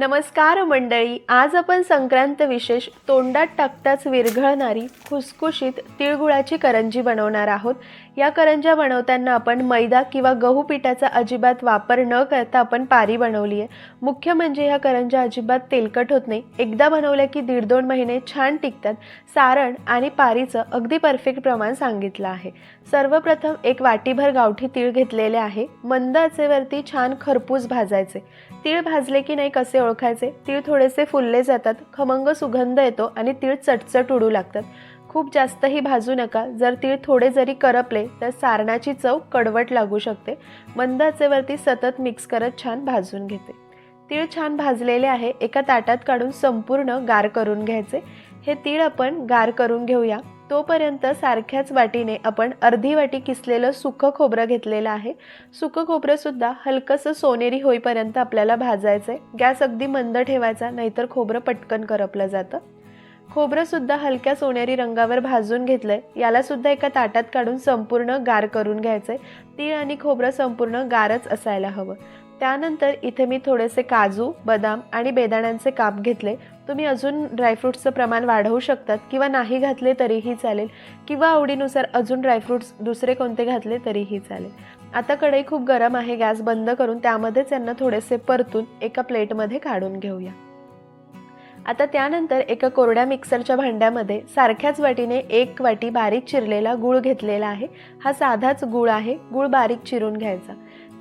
नमस्कार मंडळी आज आपण संक्रांत विशेष तोंडात टाकताच विरघळणारी खुसखुशीत तिळगुळाची करंजी बनवणार आहोत. या करंज्या बनवताना आपण मैदा किंवा गहू पिठाचा अजिबात वापर न करता आपण पारी बनवली आहे मुख्य म्हणजे ह्या करंज्या अजिबात तेलकट होत नाही. एकदा बनवल्या की दीड दोन महिने छान टिकतात. सारण आणि पारीचं अगदी परफेक्ट प्रमाण सांगितलं आहे. सर्वप्रथम एक वाटीभर गावठी तीळ घेतलेले आहे. मंद आचेवरती छान खरपूस भाजायचे. तीळ भाजले की नाही कसे ओळखायचे? तीळ थोडेसे फुलले जातात खमंग सुगंध येतो आणि तीळ चटचट उडू लागतात. खूप जास्तही भाजू नका. जर तीळ थोडे जरी करपले तर सारणाची चव कडवट लागू शकते. मंद आचेवरती सतत मिक्स करत छान भाजून घेते. तीळ छान भाजलेले आहे एका ताटात काढून संपूर्ण गार करून घ्यायचे. हे तीळ आपण गार करून घेऊया. तोपर्यंत सारख्याच वाटीने आपण अर्धी वाटी किसलेलं सुकं खोबरं घेतलेलं आहे. सुकं खोबरंसुद्धा हलकंसं सोनेरी होईपर्यंत आपल्याला भाजायचं आहे गॅस अगदी मंद ठेवायचा नाहीतर खोबरं पटकन करपलं जातं. खोबरंसुद्धा हलक्या सोनेरी रंगावर भाजून घेतलं आहे यालासुद्धा एका ताटात काढून संपूर्ण गार करून घ्यायचं आहे तीळ आणि खोबरं संपूर्ण गारच असायला हवं. त्यानंतर इथे मी थोडेसे काजू बदाम आणि बेदाण्यांचे काप घेतले. तुम्ही अजून ड्रायफ्रूट्सचं प्रमाण वाढवू शकतात किंवा नाही घातले तरीही चालेल. किंवा आवडीनुसार अजून ड्रायफ्रूट्स दुसरे कोणते घातले तरीही चालेल. आता कढई खूप गरम आहे गॅस बंद करून त्यामध्येच यांना थोडेसे परतून एका प्लेटमध्ये काढून घेऊया. आता त्यानंतर एका कोरड्या मिक्सरच्या भांड्यामध्ये सारख्याच वाटीने एक वाटी बारीक चिरलेला गूळ घेतलेला आहे. हा साधाच गूळ आहे गूळ बारीक चिरून घ्यायचा.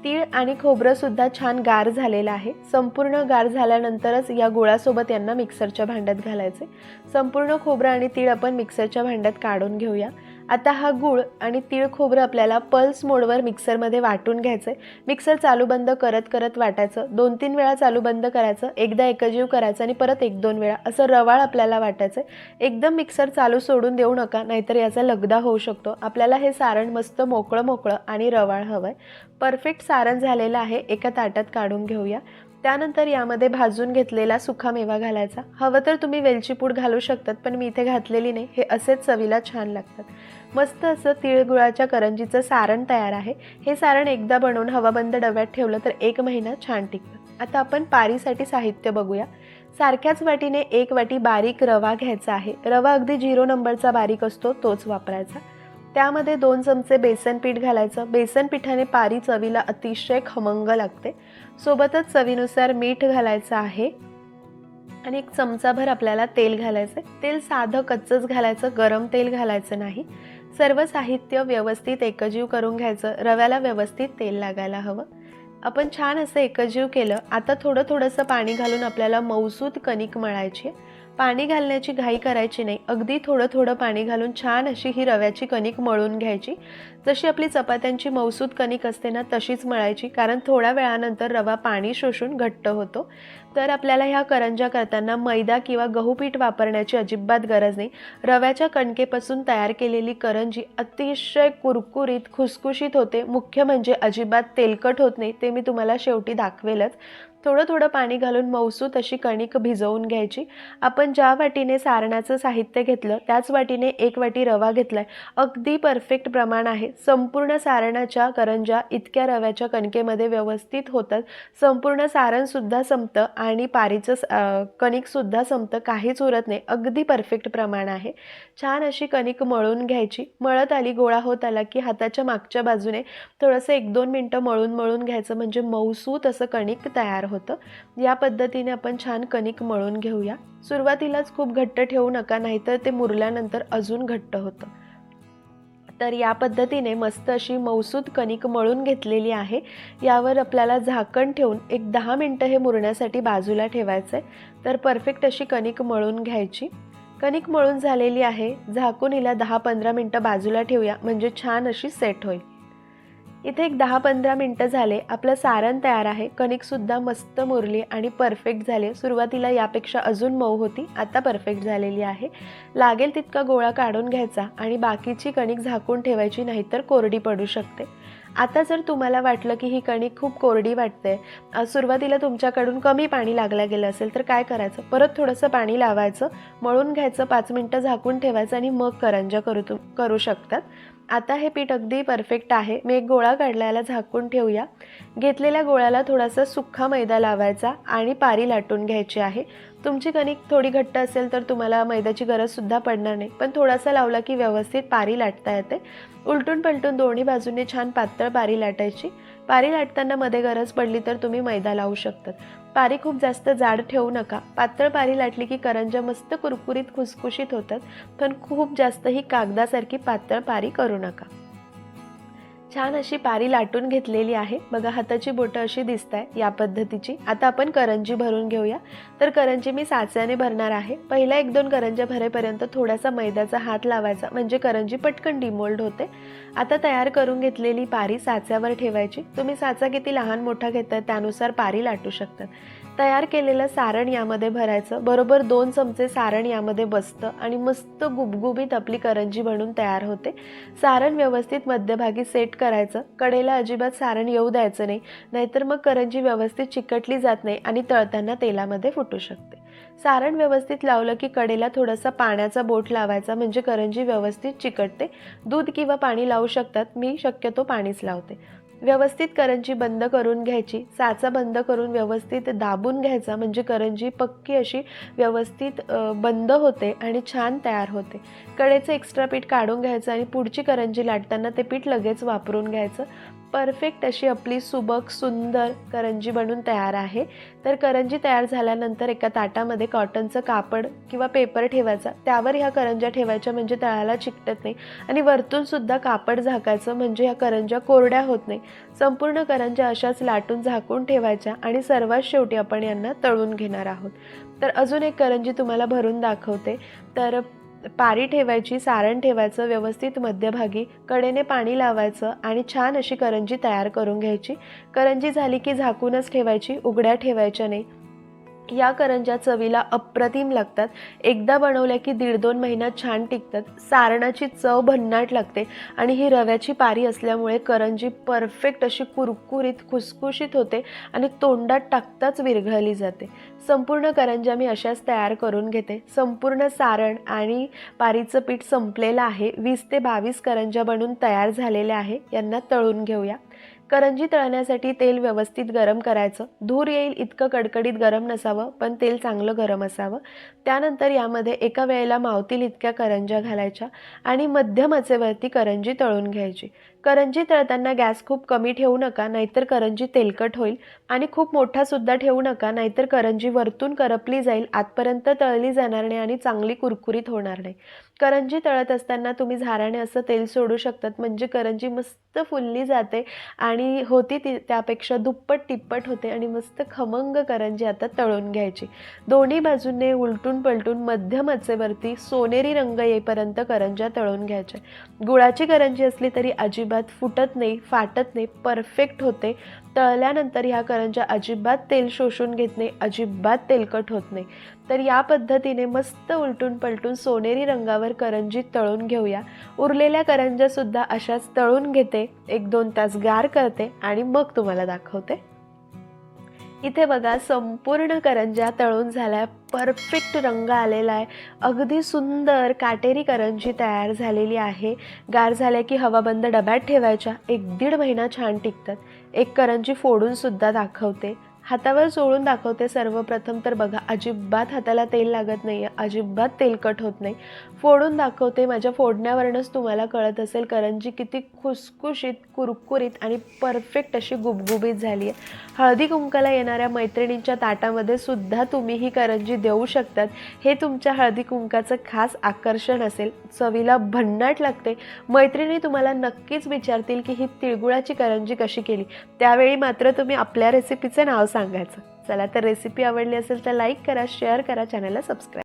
तीळ आणि खोबरंसुद्धा छान गार झालेलं आहे. संपूर्ण गार झाल्यानंतरच या गुळासोबत यांना मिक्सरच्या भांड्यात घालायचे. संपूर्ण खोबरं आणि तीळ आपण मिक्सरच्या भांड्यात काढून घेऊया. आता हा गूळ आणि तीळ खोबरं आपल्याला पल्स मोडवर मिक्सरमध्ये वाटून घ्यायचं आहे मिक्सर चालू बंद करत करत वाटायचं. दोन तीन वेळा चालू बंद करायचं. एकदा एकजीव करायचं आणि परत एक दोन वेळा. असं रवाळ आपल्याला वाटायचं आहे एकदम मिक्सर चालू सोडून देऊ नका नाहीतर याचा लगदा होऊ शकतो. आपल्याला हे सारण मस्त मोकळं मोकळं आणि रवाळ हवं आहे परफेक्ट सारण झालेलं आहे. एका ताटात काढून घेऊया. त्यानंतर यामध्ये भाजून घेतलेला सुखामेवा घालायचा. हवं तर तुम्ही वेलची पूड घालू शकतात पण मी इथे घातलेली नाही. हे असेच चवीला छान लागतात. मस्त असं तिळगुळाच्या करंजीचं सारण तयार आहे. हे सारण एकदा बनवून हवाबंद डब्यात ठेवलं तर एक महिना छान टिकतं. आता आपण पारीसाठी साहित्य बघूया. सारख्याच वाटीने एक वाटी बारीक रवा घ्यायचा आहे. रवा अगदी झिरो नंबरचा बारीक असतो तोच वापरायचा. त्यामध्ये दोन चमचे बेसन पीठ घालायचं. बेसन पिठाने पारी चवीला अतिशय खमंग लागते. सोबतच चवीनुसार मीठ घालायचं आहे. आणि एक चमचाभर आपल्याला तेल घालायचं आहे तेल साधं कच्चंच घालायचं. गरम तेल घालायचं नाही. सर्व साहित्य व्यवस्थित एकजीव करून घ्यायचं. रव्याला व्यवस्थित तेल लागायला हवं. आपण छान असं एकजीव केलं. आता थोडं थोडंसं पाणी घालून आपल्याला मौसूद कणिक मळायची आहे. पाणी घालण्याची घाई करायची नाही. अगदी थोडं थोडं पाणी घालून छान अशी ही रव्याची कणिक मळून घ्यायची. जशी आपली चपात्यांची मौसूद कणिक असते ना तशीच मळायची. कारण थोड्या वेळानंतर रवा पाणी शोषून घट्ट होतो. तर आपल्याला ह्या करंज्या करताना मैदा किंवा गहू पीठ वापरण्याची अजिबात गरज नाही. रव्याच्या कणकेपासून तयार केलेली करंजी अतिशय कुरकुरीत खुसखुशीत होते. मुख्य म्हणजे अजिबात तेलकट होत नाही ते मी तुम्हाला शेवटी दाखवेलच. थोडं थोडं पाणी घालून मौसू तशी कणिक भिजवून घ्यायची. आपण ज्या वाटीने सारणाचं साहित्य घेतलं त्याच वाटीने एक वाटी रवा घेतलाय. अगदी परफेक्ट प्रमाण आहे. संपूर्ण सारणाच्या करंज्या इतक्या रव्याच्या कणकेमध्ये व्यवस्थित होतात. संपूर्ण सारणसुद्धा संपतं आणि पारीचं कणिकसुद्धा संपतं. काहीच उरत नाही. अगदी परफेक्ट प्रमाण आहे. छान अशी कणिक मळून घ्यायची. मळत आली गोळा होत आला की हाताच्या मागच्या बाजूने थोडंसं एक दोन मिनटं मळून मळून घ्यायचं. म्हणजे मऊसू तसं कणिक तयार होतं. या पद्धतीने आपण छान कणिक मळून घेऊया. सुरुवातीलाच खूप घट्ट ठेवू नका नाहीतर ते मुरल्यानंतर अजून घट्ट होतं. तर या पद्धतीने मस्त अशी मौसूद कणिक मळून घेतलेली आहे. यावर आपल्याला झाकण ठेवून एक दहा मिनटं हे मुरण्यासाठी बाजूला ठेवायचं आहे तर परफेक्ट अशी कणिक मळून घ्यायची. कणिक मळून झालेली आहे. झाकून हिला दहा पंधरा मिनटं बाजूला ठेवूया. म्हणजे छान अशी सेट होईल. इथे एक दहा पंधरा मिनटं झाले. आपलं सारण तयार आहे. कणिकसुद्धा मस्त मुरली आणि परफेक्ट झाले. सुरुवातीला यापेक्षा अजून मऊ होती. आता परफेक्ट झालेली आहे. लागेल तितका गोळा काढून घ्यायचा आणि बाकीची कणिक झाकून ठेवायची नाहीतर कोरडी पडू शकते. आता जर तुम्हाला वाटलं की ही कणिक खूप कोरडी वाटते सुरुवातीला तुमच्याकडून कमी पाणी लागलं गेलं असेल तर काय करायचं? परत थोडंसं पाणी लावायचं मळून घ्यायचं पाच मिनटं झाकून ठेवायचं आणि मग करंजा करू तु करू शकतात. आता हे पीठ अगदी परफेक्ट आहे. मी एक गोळा काढल्याला झाकून ठेवूया. घेतलेल्या गोळ्याला थोडासा सुक्का मैदा लावायचा आणि पारी लाटून घ्यायची आहे. तुमची कणिक थोडी घट्ट असेल तर तुम्हाला मैद्याची गरजसुद्धा पडणार नाही. पण थोडासा लावला की व्यवस्थित पारी लाटता येते. उलटून पलटून दोन्ही बाजूने छान पातळ पारी लाटायची. पारी लाटताना मध्ये गरज पडली तर तुम्ही मैदा लावू शकतात. पारी खूप जास्त जाड ठेवू नका. पातळ पारी लाटली की करंज्या मस्त कुरकुरीत खुसखुशीत होतात. पण खूप जास्त ही कागदासारखी पातळ पारी करू नका. छान अशी पारी लाटून घेतलेली आहे. बघा हाताची बोटं अशी दिसत आहे या पद्धतीची. आता आपण करंजी भरून घेऊया. तर करंजी मी साच्याने भरणार आहे. पहिल्या एक दोन करंज्या भरेपर्यंत थोडासा मैद्याचा हात लावायचा. म्हणजे करंजी पटकन डिमोल्ड होते. आता तयार करून घेतलेली पारी साच्यावर ठेवायची. तुम्ही साचा किती लहान मोठा घेताय त्यानुसार पारी लाटू शकतात तयार केलेलं सारण यामध्ये भरायचं. बरोबर दोन चमचे सारण यामध्ये बसतं आणि मस्त गुबगुबीत आपली करंजी बनून तयार होते. सारण व्यवस्थित मध्यभागी सेट करायचं. कडेला अजिबात सारण येऊ द्यायचं नाही. नाहीतर मग करंजी व्यवस्थित चिकटली जात नाही आणि तळताना तेलामध्ये फुटू शकते. सारण व्यवस्थित लावलं की कडेला थोडासा पाण्याचा बोट लावायचा म्हणजे करंजी व्यवस्थित चिकटते. दूध किंवा पाणी लावू शकतात. मी शक्यतो पाणीच लावते. व्यवस्थित करंजी बंद करून घ्यायची साचा बंद करून व्यवस्थित दाबून घ्यायचा म्हणजे करंजी पक्की अशी व्यवस्थित बंद होते आणि छान तयार होते. कडेचं एक्स्ट्रा पीठ काढून घ्यायचं आणि पुढची करंजी लाटताना ते पीठ लगेच वापरून घ्यायचं. परफेक्ट अशी आपली सुबक सुंदर करंजी बनून तयार आहे. तर करंजी तयार झाल्यानंतर एका ताटामध्ये कॉटनचं कापड किंवा पेपर ठेवायचा. त्यावर ह्या करंज्या ठेवायच्या म्हणजे तळाला चिकटत नाही. आणि वरतूनसुद्धा कापड झाकायचं म्हणजे ह्या करंज्या कोरड्या होत नाही. संपूर्ण करंज्या अशाच लाटून झाकून ठेवायच्या आणि सर्वात शेवटी आपण यांना तळून घेणार आहोत. तर अजून एक करंजी तुम्हाला भरून दाखवते. तर पारी ठेवायची सारण ठेवायचं व्यवस्थित मध्यभागी कडेने पाणी लावायचं आणि छान अशी करंजी तयार करून घ्यायची. करंजी झाली की झाकूनच ठेवायची उघड्या ठेवायच्या नाही. या करंज्या चवीला अप्रतिम लागतात. एकदा बनवल्या की दीड दोन महिन्यात छान टिकतात. सारणाची चव भन्नाट लागते आणि ही रव्याची पारी असल्यामुळे करंजी परफेक्ट अशी कुरकुरीत खुसखुशीत होते आणि तोंडात टाकताच विरघळली जाते. संपूर्ण करंजा मी अशाच तयार करून घेते. संपूर्ण सारण आणि पारीचं पीठ संपलेलं आहे. वीस ते बावीस करंज्या बनून तयार झालेल्या आहे. यांना तळून घेऊया. करंजी तळण्यासाठी तेल व्यवस्थित गरम करायचं. धूर येईल इतकं कडकडीत गरम नसावं पण तेल चांगलं गरम असावं. त्यानंतर यामध्ये एका वेळेला मावतील इतक्या करंज्या घालायच्या आणि मध्यम आचेवरती करंजी तळून घ्यायची. करंजी तळताना गॅस खूप कमी ठेवू नका नाहीतर करंजी तेलकट होईल. आणि खूप मोठा सुद्धा ठेवू नका नाहीतर करंजी वरतून करपली जाईल आतपर्यंत तळली जाणार नाही आणि चांगली कुरकुरीत होणार नाही. करंजी तळत असताना तुम्ही झाराने असं तेल सोडू शकतात म्हणजे करंजी मस्त फुलली जाते आणि होती ती त्यापेक्षा दुप्पट तिप्पट होते आणि मस्त खमंग करंजी आता तळून घ्यायची. दोन्ही बाजूने उलटून पलटून मध्यमचेवरती सोनेरी रंग येईपर्यंत करंज्या तळून घ्यायच्या. गुळाची करंजी असली तरी अजिबात फुटत नाही फाटत नाही परफेक्ट होते. तळल्यानंतर ह्या करंज्या अजिबात तेल शोषून घेत नाही अजिबात तेलकट होत नाही. तर या पद्धतीने मस्त उलटून पलटून सोनेरी रंगावर करंजी तळून घेऊया. उरलेल्या करंज्यासुद्धा अशाच तळून घेते एक दोन तास गार करते आणि मग तुम्हाला दाखवते. इथे बघा संपूर्ण करंज्या तळून झाल्या. परफेक्ट रंग आलेला आहे. अगदी सुंदर काटेरी करंजी तयार झालेली आहे. गार झाल्या की हवाबंद डब्यात ठेवायच्या. एक दीड महिना छान टिकतात. एक करंजी फोडूनसुद्धा दाखवते. हातावर चोळून दाखवते सर्वप्रथम. तर बघा अजिबात हाताला तेल लागत नाही आहे अजिबात तेलकट होत नाही. फोडून दाखवते. माझ्या फोडण्यावरूनच तुम्हाला कळत असेल. करंजी किती खुसखुशीत कुरकुरीत आणि परफेक्ट अशी गुबगुबीत झाली आहे हळदी कुंकाला येणाऱ्या मैत्रिणींच्या ताटामध्ये सुद्धा तुम्ही ही करंजी देऊ शकतात. हे तुमच्या हळदी कुंकाचं खास आकर्षण असेल. चवीला भन्नाट लागते. मैत्रिणी तुम्हाला नक्कीच विचारतील की ही तिळगुळाची करंजी कशी केली? त्यावेळी मात्र तुम्ही आपल्या रेसिपीचं नाव सांगायचं. चला तर रेसिपी आवडली असेल तर लाईक करा शेअर करा चॅनलला सबस्क्राईब